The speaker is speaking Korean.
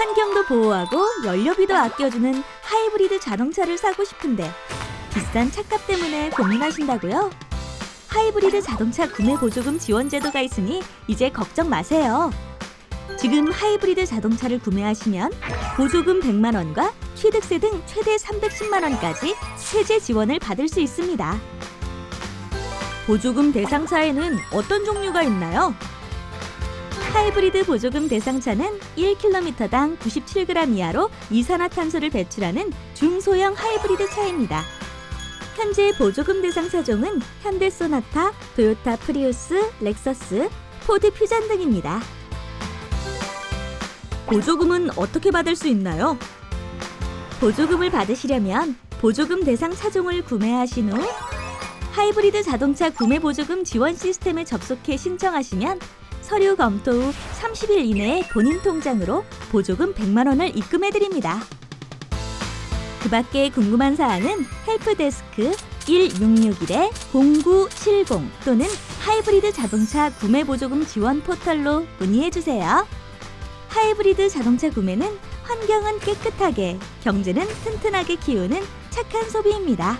환경도 보호하고 연료비도 아껴주는 하이브리드 자동차를 사고 싶은데 비싼 차값 때문에 고민하신다고요? 하이브리드 자동차 구매 보조금 지원 제도가 있으니 이제 걱정 마세요. 지금 하이브리드 자동차를 구매하시면 보조금 100만 원과 취득세 등 최대 310만 원까지 세제 지원을 받을 수 있습니다. 보조금 대상 차에는 어떤 종류가 있나요? 하이브리드 보조금 대상차는 1km당 97g 이하로 이산화탄소를 배출하는 중소형 하이브리드 차입니다. 현재 보조금 대상 차종은 현대 소나타, 토요타 프리우스, 렉서스, 포드 퓨전 등입니다. 보조금은 어떻게 받을 수 있나요? 보조금을 받으시려면 보조금 대상 차종을 구매하신 후 하이브리드 자동차 구매 보조금 지원 시스템에 접속해 신청하시면 서류 검토 후 30일 이내에 본인 통장으로 보조금 100만 원을 입금해 드립니다. 그 밖에 궁금한 사항은 헬프데스크 1661-0970 또는 하이브리드 자동차 구매 보조금 지원 포털로 문의해 주세요. 하이브리드 자동차 구매는 환경은 깨끗하게, 경제는 튼튼하게 키우는 착한 소비입니다.